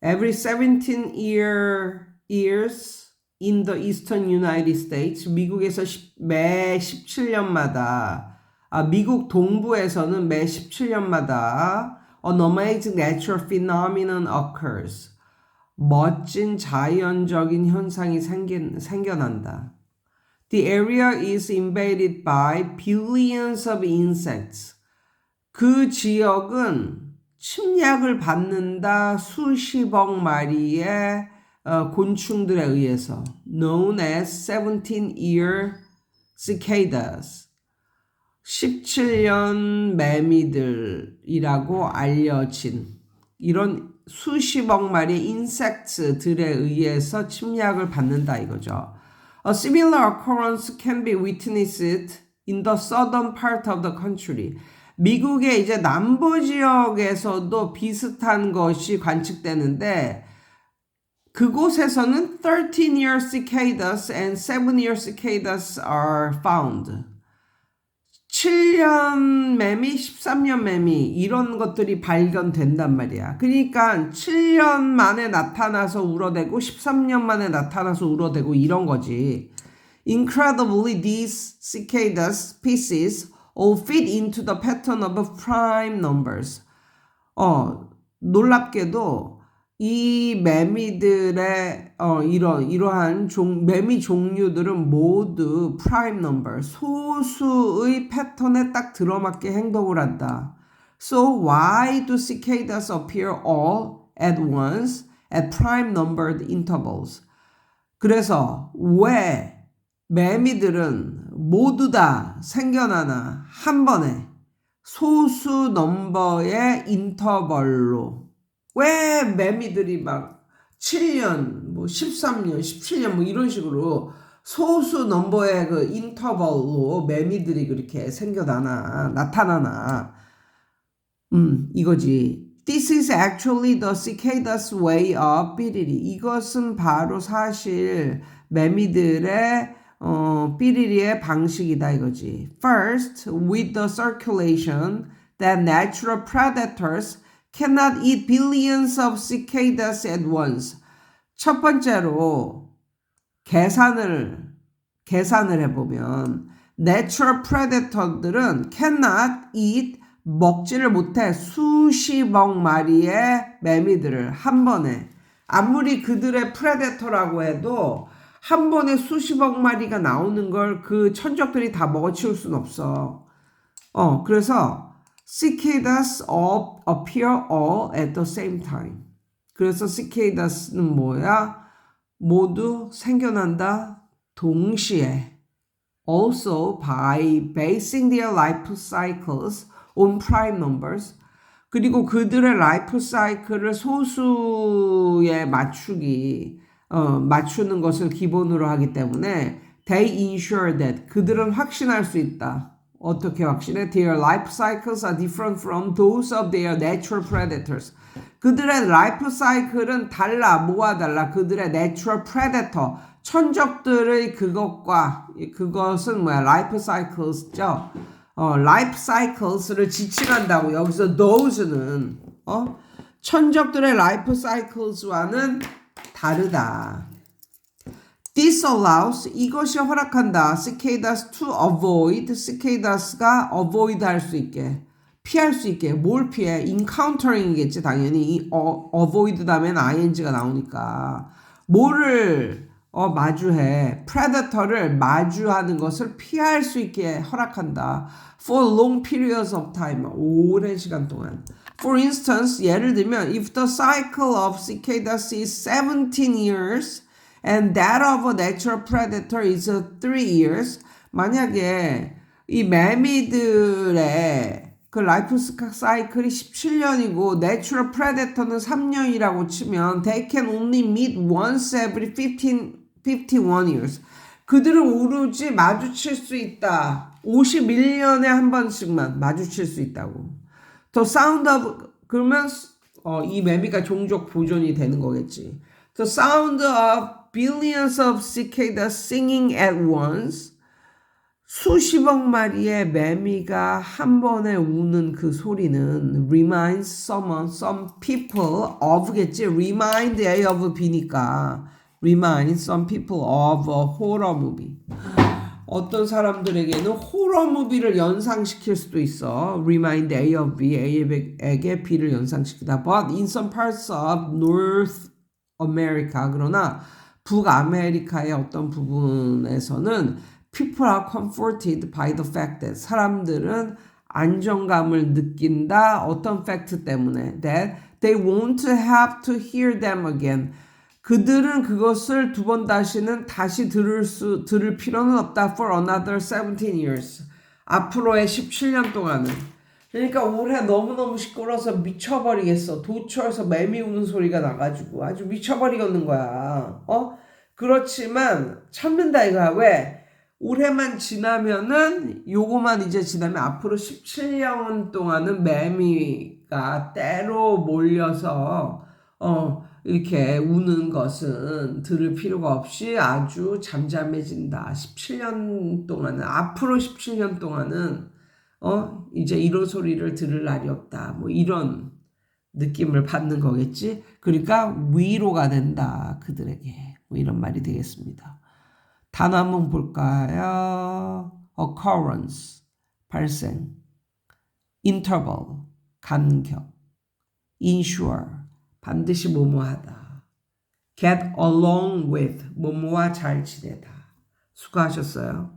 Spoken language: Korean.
Every 17 year, years in the eastern United States, 미국에서 십- 매 17년마다, 아, 미국 동부에서는 매 17년마다 an amazing natural phenomenon occurs. 멋진 자연적인 현상이 생긴, 생겨난다. The area is invaded by billions of insects. 그 지역은 침략을 받는다 수십억 마리의 어, 곤충들에 의해서 known as 17-year cicadas 17년 매미들이라고 알려진 이런 수십억 마리의 인섹트들에 의해서 침략을 받는다 이거죠. A similar occurrence can be witnessed in the southern part of the country. 미국의 이제 남부 지역에서도 비슷한 것이 관측되는데 그곳에서는 13-year cicadas and 7-year cicadas are found. 7년 매미, 13년 매미 이런 것들이 발견된단 말이야. 그러니까 7년 만에 나타나서 울어대고 13년 만에 나타나서 울어대고 이런 거지. Incredibly, these cicadas species all fit into the pattern of prime numbers. 어, 놀랍게도 이 매미들의 어, 이런 이러한 종, 매미 종류들은 모두 prime number 소수의 패턴에 딱 들어맞게 행동을 한다. So why do cicadas appear all at once at prime numbered intervals? 그래서 왜 매미들은 모두 다 생겨나나 한 번에 소수 넘버의 인터벌로 왜 매미들이 막 7년, 뭐 13년, 17년 뭐 이런 식으로 소수 넘버의 그 인터벌로 매미들이 그렇게 생겨나나 나타나나 음 이거지. This is actually the cicadas way of 삐리리. 이것은 바로 사실 매미들의 어, 삐리리의 방식이다 이거지. First, with the circulation that natural predators cannot eat billions of cicadas at once. 첫 번째로 계산을 계산을 해보면 natural predator들은 cannot eat 먹지를 못해 수십억 마리의 매미들을 한 번에 아무리 그들의 프레데터라고 해도 한 번에 수십억 마리가 나오는 걸 그 천적들이 다 먹어치울 순 없어. 어, 그래서 cicadas all appear all at the same time. 그래서 cicadas는 뭐야? 모두 생겨난다 동시에. Also by basing their life cycles on prime numbers. 그리고 그들의 라이프 사이클을 소수에 맞추기, 어, 맞추는 것을 기본으로 하기 때문에 they ensure that 그들은 확신할 수 있다. 어떻게 확신해? Their life cycles are different from those of their natural predators. 그들의 라이프 사이클은 달라. 뭐가 달라? 그들의 natural predator. 천적들의 그것과 그것은 뭐야? 라이프 사이클스죠. 어, 라이프 사이클스를 지칭한다고 여기서 those는 어? 천적들의 라이프 사이클스와는 다르다. This allows 이것이 허락한다. cicadas to avoid cicadas가 avoid 할 수 있게 피할 수 있게 뭘 피해? encountering이겠지 당연히 이 어, avoid 다음엔 ing가 나오니까 뭐를 어, 마주해 predator를 마주하는 것을 피할 수 있게 허락한다. for long periods of time 오랜 시간 동안. For instance 예를 들면 if the cycle of cicadas is 17 years and that of a natural predator is 3 years 만약에 이 매미들의 그 라이프 사이클이 17년이고 내추럴 프레데터는 3년이라고 치면 they can only meet once every 15, 51 years. 그들은 오로지 마주칠 수 있다. 51년에 한 번씩만 마주칠 수 있다고. The sound of 그러면 어, 이 매미가 종족 보존이 되는 거겠지. The sound of billions of cicadas singing at once 수십억 마리의 매미가 한 번에 우는 그 소리는 reminds someone, some people of겠지. remind A of B니까 reminds some people of a horror movie. 어떤 사람들에게는 호러 무비를 연상시킬 수도 있어. Remind A of B, A에게 B를 연상시키다. But in some parts of North America, 그러나 북아메리카의 어떤 부분에서는 people are comforted by the fact that 사람들은 안정감을 느낀다. 어떤 fact 때문에 that they won't have to hear them again. 그들은 그것을 두 번 다시는 다시 들을 수 들을 필요는 없다 for another 17 years. 앞으로의 17년 동안은. 그러니까 올해 너무너무 시끄러워서 미쳐버리겠어. 도처에서 매미 우는 소리가 나가지고 아주 미쳐버리겠는 거야. 어? 그렇지만 참는다 이거야. 왜? 올해만 지나면은 요거만 이제 지나면 앞으로 17년 동안은 매미가 때로 몰려서 어 이렇게 우는 것은 들을 필요가 없이 아주 잠잠해진다. 17년 동안은 앞으로 17년 동안은 어 이제 이런 소리를 들을 날이 없다. 뭐 이런 느낌을 받는 거겠지. 그러니까 위로가 된다 그들에게 뭐 이런 말이 되겠습니다. 단어 한번 볼까요? occurrence 발생, interval 간격, ensure 반드시 뭐뭐하다, get along with 뭐뭐와 잘 지내다. 수고하셨어요.